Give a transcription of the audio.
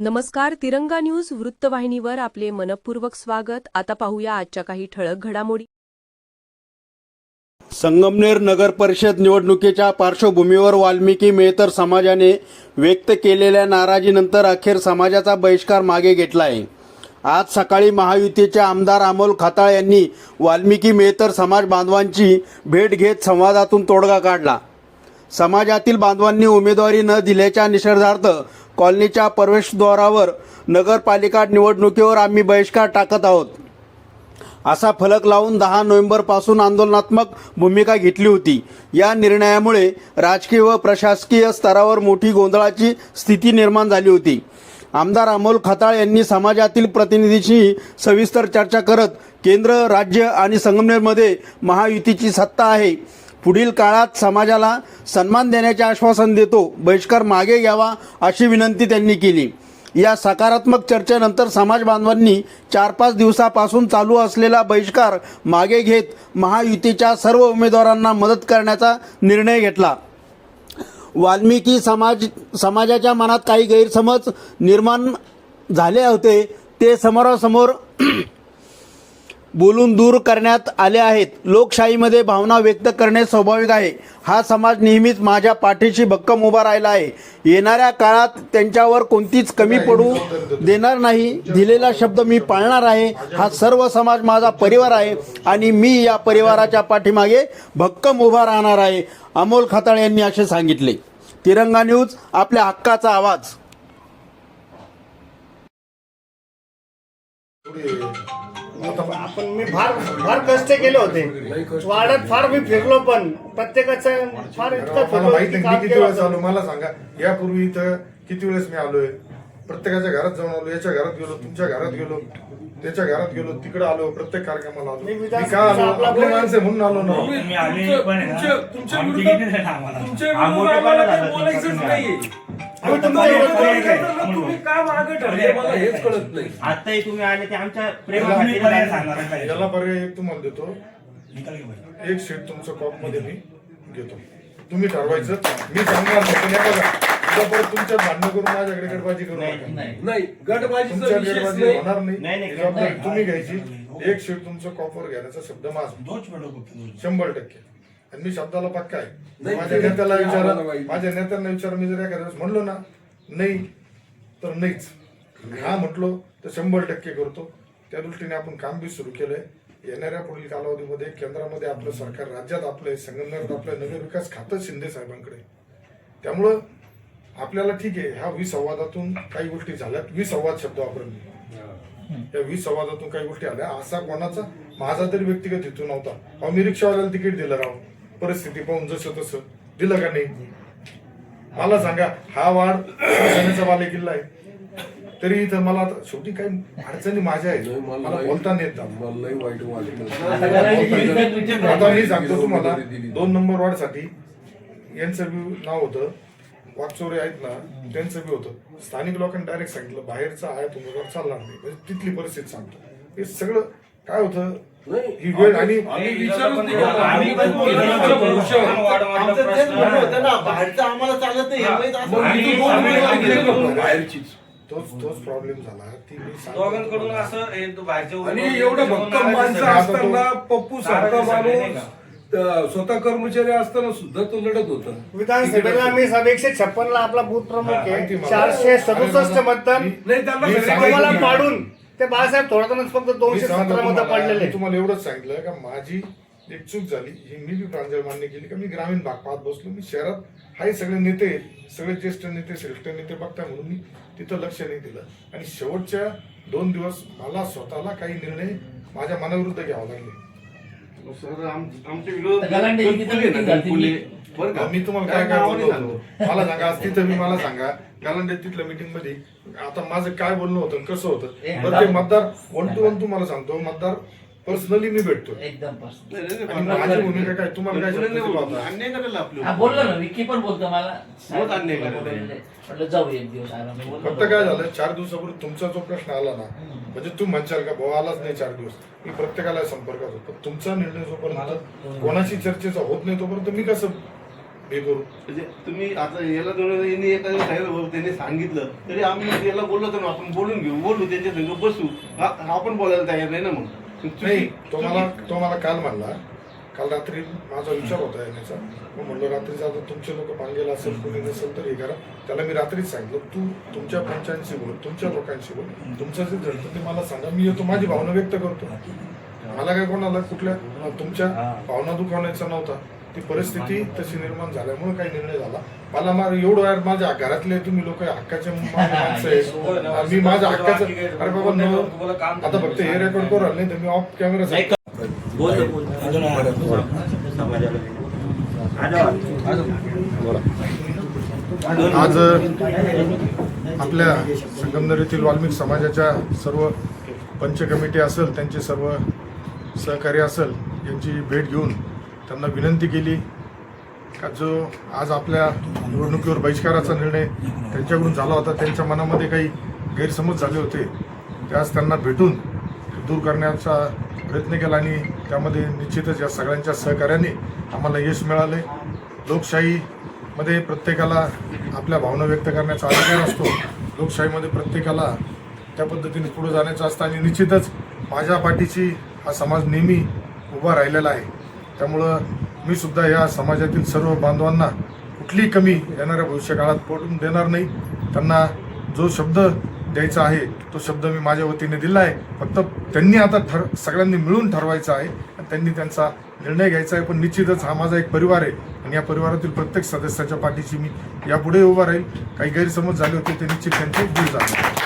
नमस्कार तिरंगा न्यूज वृत्तवाहिनीवर आपले मनपूर्वक स्वागत. आता पाहूया आजच्या काही ठळक घडामोडी. संगमनेर नगर परिषद निवडणुकीच्या पार्श्वभूमीवर वाल्मिकी मेहतर समाजाने व्यक्त केलेल्या नाराजीनंतर अखेर समाजाचा बहिष्कार मागे घेतला आहे आज सकाळी महायुतीचे आमदार अमोल खताळ यांनी वाल्मिकी मेहतर समाज बांधवांची भेट घेत संवादातून तोडगा काढला. समाजातील बांधवांनी उमेदवारी न दिल्याच्या निषेधार्थ कॉलनीच्या प्रवेशद्वारावर नगरपालिका निवडणुकीवर आम्ही बहिष्कार टाकत आहोत. असा फलक लावून दहा नोव्हेंबरपासून आंदोलनात्मक भूमिका घेतली होती. या निर्णयामुळे राजकीय व प्रशासकीय स्तरावर मोठी गोंधळाची स्थिती निर्माण झाली होती. आमदार अमोल खताळ यांनी समाजातील प्रतिनिधीशी सविस्तर चर्चा करत केंद्र राज्य आणि संगमनेरमध्ये महायुतीची सत्ता आहे. पुढील काळात समाजाला सन्मान देण्याचे आश्वासन देतो बहिष्कार मागे घ्यावा अशी विनंती त्यांनी केली. या सकारात्मक चर्चेनंतर समाज बांधवांनी चार पाच दिवसापासून चालू असलेला बहिष्कार मागे घेत महायुतीच्या सर्व उमेदवारांना मदत करण्याचा निर्णय घेतला. वाल्मिकी समाज समाजाच्या मनात काही गैरसमज निर्माण झाले होते ते समोरासमोर बोलून दूर करण्यात आले आहेत. लोकशाहीमध्ये भावना व्यक्त करणे स्वाभाविक आहे. हा समाज नेहमीच माझ्या पाठीशी भक्कम उभा राहिला आहे. येणाऱ्या काळात त्यांच्यावर कोणतीच कमी पडू देणार नाही. दिलेला शब्द मी पाळणार आहे. हा सर्व समाज माझा परिवार आहे आणि मी या परिवाराच्या पाठीमागे भक्कम उभा राहणार आहे. अमोल खताळ यांनी असे सांगितले. तिरंगा न्यूज आपल्या हक्काचा आवाज. आपण मी फार फार कष्ट केले होते. वाड्यात फार मी फिरलो पण प्रत्येकाचं फार इतकं मला फिरलो माहीत नाही काम मी किती वेळेस. आलो मला सांगा यापूर्वी इथं किती वेळेस मी आलोय? प्रत्येकाच्या घरात जाऊन आलो याच्या घरात गेलो तुमच्या घरात गेलो त्याच्या घरात गेलो तिकडे आलो प्रत्येक कार्यक्रमाला आलो. मी का आलो? आपला माणसे म्हणून आलो ना. तुमच्या- आम्हाला? काही बोलायचंच नाहीये. आम्ही? तुम्ही का मागे ठरले? मला हेच कळत नाही. आताही तुम्ही आले ते आमच्या तुम्ही पर्याय आले. सांगणार आहे. काय? याला पर्याय एक तुम्हाला देतो. निकाल घे बाई. एक सीट तुमचं कॉपमध्ये मी घेतो. तुम्ही ठरवायचं. मी सांगणार नाही. पण हे बघा उद्या परत तुमच्यात भांडणं करून माझ्याकडे गडबाजी करू नाही नका. नाही. नाही गटबाजीचा तुमच्या विषयच गडबाजी नाही. होणार नाही, नाही नाही, जबाबदारी नाही. तुम्ही घ्यायची. एक सीट तुमचं कॉपवर घेण्याचा शब्द माझा. दोच. शंभर टक्के. आणि मी शब्दाला पक्का आहे. माझ्या नेत्याला विचारा. माझ्या नेत्यांना विचारा मी जर एखाद्या वेळेस म्हणलो ना नाही तर नाहीच. हा म्हटलो तर शंभर टक्के करतो. त्या दृष्टीने आपण काम बी सुरू केलंय. येणाऱ्या पुढील कालावधीमध्ये केंद्रामध्ये आपलं सरकार राज्यात आपलं आहे, संगमनेरात आपलं नगर विकास खातं शिंदे साहेबांकडे. त्यामुळं आपल्याला ठीक आहे ह्या विसंवादातून काही गोष्टी झाल्यात. विसंवाद शब्द वापरून. या वीस संवादातून काही गोष्टी आल्या. असा कोणाचा? माझा तरी व्यक्तिगत हेतू नव्हता. अहो मी रिक्षावाल्याला तिकीट दिलं राव. परिस्थिती पाहून जसं तसं दिलं का नाही? मला सांगा हा वाढ शिवसेनेचा बाले किल्ला आहे. तरी इथं मला आता शेवटी काही अडचणी माझ्या आहेत. नाही, मला मला नाही- बोलता नाही येत. आता. मला नाही. वाईट वाटलं आता मी सांगतो तुम्हाला. दोन नंबर वार्डसाठी यांचं बी नाव होतं वाकचोरे आहेत ना त्यांचं बी होतं. स्थानिक लोकांनी डायरेक्ट सांगितलं बाहेरचा आयात उमेदवार चालणार नाही. म्हणजे तिथली परिस्थिती सांगतो. हे सगळं काय होतं? ही वेळ आणि आम्हाला चालत नाही. हे. तोच तोच प्रॉब्लेम झाला. ती. दोघांकडून असं हे आणि एवढं भक्कम माणसं असताना पप्पू सारखा माणूस त- स्वतः कर्मचारी असताना सुद्धा तो लढत होता. विधानसभेला मी एकशे छप्पन ला आपला बूथ प्रमुख आहे. चारशे सदुसष्ट मतदान नाही त्यांना पाडून. ते बाळासाहेब थोडं फक्त दोनशे सतरा मतं पडलेले तुम्हाला एवढंच सांगितलं का माझी एक चूक झाली ही मी बी प्रांजळ मान्य केली का मी ग्रामीण भाग पाहत बसलो मी शहरात हाही सगळे नेते सगळे ज्येष्ठ नेते श्रेष्ठ नेते बघताय म्हणून मी तिथं लक्ष नाही दिलं. आणि शेवटच्या दोन दिवस मला स्वतःला काही निर्णय माझ्या मनाविरुद्ध घ्यावे लागले. सर, आम- आमच्या बरं का? मी तुम्हाला काय काय बोललो. होतो? मला सांगा आज तिथं मी मला सांगा. गालांडे तिथल्या मीटिंगमध्ये आता माझं काय बोलणं होतं कसं होतं? बरं ते मतदार वन टू वन तुम्हाला सांगतो मतदार पर्सनली मी भेटतो. एकदम माझी भूमिका काय? तुम्हाला काय बोलतो. अन्याय करेल आपलं. हा बोललो ना विक्की पण बोलतो मला. बहुत अन्याय करायला. जाऊ एक दिवस फक्त काय झालं चार दिवसापूर्वी तुमचा जो प्रश्न आला ना म्हणजे तुम्ही म्हणशाल का भाऊ आलाच नाही चार दिवस. मी प्रत्येकाला संपर्कात होतो. तुमचा निर्णय जोपर्यंत कोणाशी चर्चेचा होत नाही तोपर्यंत मी कसं हे करू. म्हणजे तुम्ही आता याला यांनी एका दिवस सांगितलं बरोबर त्यांनी सांगितलं. तरी आम्ही याला बोललो ना आपण बोलून घेऊ. बोलू त्यांच्या संग बसू. आपण बोलायला तयार नाही ना मग. नाही तो मला तो मला काल म्हणला काल रात्री माझा विचार होता येण्याचा. मग म्हणलं रात्रीचा आता तुमचे लोक मागेला असेल कोणी नसेल तर हे करा. त्याला मी रात्रीच सांगितलं तू तुमच्या पंचांशी बोल तुमच्या लोकांशी बोल. तुमचं जे घडतं ते मला सांगा. मी येतो माझी भावना व्यक्त करतो. मला काय कोणाला कुठल्या तुमच्या भावना दुखावण्याचा नव्हता. ती परिस्थिती तशी निर्माण झाल्यामुळे काही निर्णय झाला. मला मार एवढं यार माझ्या घरातले तुम्ही लोक हक्काचे माणसं मी माझ्या हक्काचं अरे बाबा न आता फक्त हे रेकॉर्ड करू नाही तर मी ऑफ कॅमेरा आज आपल्या संगमनेरीतील वाल्मिक समाजाच्या सर्व पंच कमिटी असेल त्यांचे सर्व सहकारी असेल यांची भेट घेऊन त्यांना विनंती केली का जो आज आपल्या निवडणुकीवर बहिष्काराचा निर्णय त्यांच्याकडून झाला होता त्यांच्या मनामध्ये काही गैरसमज झाले होते. ते आज त्यांना भेटून दूर करण्याचा प्रयत्न केला आणि त्यामध्ये निश्चितच या सगळ्यांच्या सहकार्याने आम्हाला यश मिळाले. लोकशाहीमध्ये प्रत्येकाला आपल्या भावना व्यक्त करण्याचा अधिकार असतो. लोकशाहीमध्ये प्रत्येकाला त्या पद्धतीने पुढे जाण्याचं असतं आणि निश्चितच माझ्या पाठीशी हा समाज नेहमी उभा राहिलेला आहे. त्यामुळं मी सुद्धा या समाजातील सर्व बांधवांना कुठलीही कमी येणाऱ्या भविष्यकाळात पडून देणार नाही. त्यांना जो शब्द द्यायचा आहे तो शब्द मी माझ्या वतीने दिला आहे. फक्त त्यांनी आता ठर सगळ्यांनी मिळून ठरवायचा आहे आणि त्यांनी त्यांचा निर्णय घ्यायचा आहे. पण निश्चितच हा माझा एक परिवार आहे आणि या परिवारातील प्रत्येक सदस्याच्या पाठीशी मी यापुढे उभा राहील. काही गैरसमज झाले होते ते निश्चित त्यांचे दूर झाले.